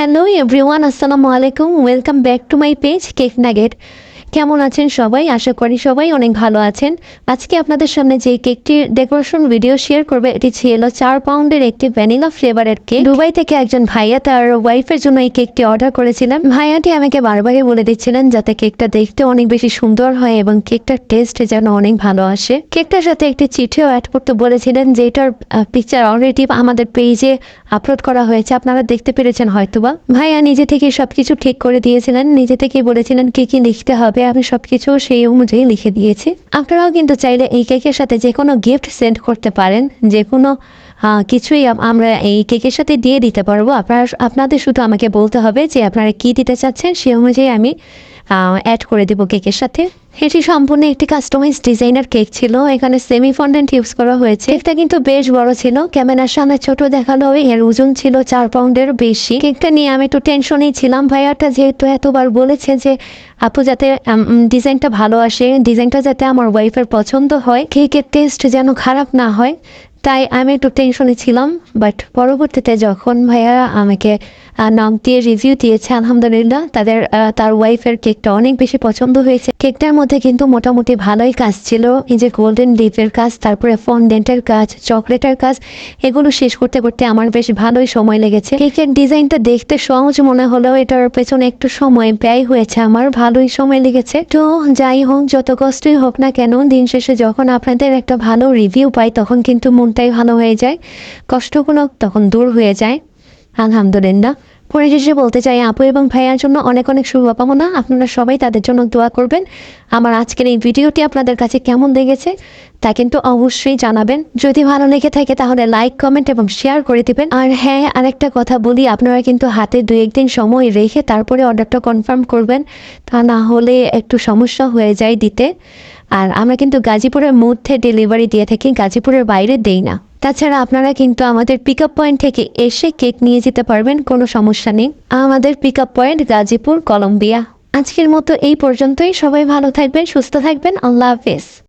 Hello everyone আসসালামু আলাইকুম welcome back to my page cake nugget কেমন আছেন সবাই? আশা করি সবাই অনেক ভালো আছেন। আজকে আপনাদের সামনে যে কেকটির ডেকোরেশন ভিডিও শেয়ার করবে, এটি ছিল চার পাউন্ডের একটি ভ্যানিলা ফ্লেভারের কেক দুবাই থেকে একজন ভাইয়া তার ওয়াইফের জন্য এই কেকটি অর্ডার করেছিলেন। ভাইয়াটি আমাকে বারবারই বলে দিচ্ছিলেন যাতে কেকটা দেখতে অনেক বেশি সুন্দর হয় এবং কেকটার টেস্ট যেন অনেক ভালো আসে। কেকটার সাথে একটি চিঠিও অ্যাড করতে বলেছিলেন যেটার পিকচার অলরেডি আমাদের পেজে আপলোড করা হয়েছে। আপনারা দেখতে পেরেছেন হয়তোবা। ভাইয়া নিজে থেকে সবকিছু ঠিক করে দিয়েছিলেন। নিজে থেকে বলেছিলেন কি কি লিখতে হবে। আমি সবকিছু সেই অনুযায়ী লিখে দিয়েছি। আপনারাও কিন্তু চাইলে এই কেকের সাথে যে কোনো গিফট সেন্ড করতে পারেন। যে কোনো কিছুই আমরা এই কেকের সাথে দিয়ে দিতে পারব। আপনারা, আপনাদের শুধু আমাকে বলতে হবে যে আপনারা কি দিতে চাচ্ছেন সেই অনুযায়ী আমি অ্যাড করে দেবো কেকের সাথে। এটি সম্পূর্ণ একটি কাস্টমাইজ ডিজাইনার কেক ছিল। এখানে সেমি ফন্ডেন্ট ইউজ করা হয়েছে। কেকটা কিন্তু বেশ বড় ছিল। ক্যামেরার সামনে ছোট দেখাল, এর ওজন ছিল চার পাউন্ডের বেশি। কেকটা নিয়ে আমি একটু টেনশনেই ছিলাম। ভাইয়াটা যেহেতু এতবার বলেছে যে, আপু, যাতে ডিজাইনটা ভালো আসে ডিজাইনটা যাতে আমার ওয়াইফের পছন্দ হয় কেকের টেস্ট যেন খারাপ না হয়। তাই আমি একটু টেনশনে ছিলাম। বাট পরবর্তীতে যখন ভাইয়া আমাকে নাম দিয়ে রিভিউ দিয়েছে, আলহামদুলিল্লাহ। তাদের তার ওয়াইফের কেকটা অনেক বেশি পছন্দ হয়েছে। কেকটার মধ্যে কিন্তু মোটামুটি ভালোই কাজ ছিল। এই যে গোল্ডেন লিফের কাজ, তারপরে ফন্ডেন্টের কাজ, চকলেটের কাজ, এগুলো শেষ করতে করতে আমার বেশ ভালোই সময় লেগেছে। কেকের ডিজাইনটা দেখতে সহজ মনে হলেও এটার পেছনে একটু সময় ব্যয় হয়েছে। আমার ভালোই সময় লেগেছে। তো যাই হোক, যত কষ্টই হোক না কেন, দিন শেষে যখন আপনাদের একটা ভালো রিভিউ পাই, তখন কিন্তু মনটাই ভালো হয়ে যায়। কষ্টগুলো তখন দূর হয়ে যায়। আলহামদুলিল্লাহ। পরিশেষে বলতে চাই, আপু এবং ভাইয়ার জন্য অনেক অনেক শুভকামনা। আপনারা সবাই তাদের জন্য দোয়া করবেন। আমার আজকের এই ভিডিওটি আপনাদের কাছে কেমন লেগেছে তা কিন্তু অবশ্যই জানাবেন। যদি ভালো লেগে থাকে তাহলে লাইক, কমেন্ট এবং শেয়ার করে দিবেন। আর হ্যাঁ আরেকটা কথা বলি, আপনারা কিন্তু হাতে দু একদিন সময় রেখে তারপরে অর্ডারটা কনফার্ম করবেন। তা না হলে একটু সমস্যা হয়ে যায় দিতে। আর আমরা কিন্তু গাজীপুরের মধ্যে ডেলিভারি দিয়ে থাকি, গাজীপুরের বাইরে দেই না। তাছাড়া আপনারা কিন্তু আমাদের পিক আপ পয়েন্ট থেকে এসে কেক নিয়ে যেতে পারবেন, কোনো সমস্যা নেই। আমাদের pick up point Gazipur Colombia আজকের মতো এই পর্যন্তই। সবাই ভালো থাকবেন, সুস্থ থাকবেন। আল্লাহ হাফেজ।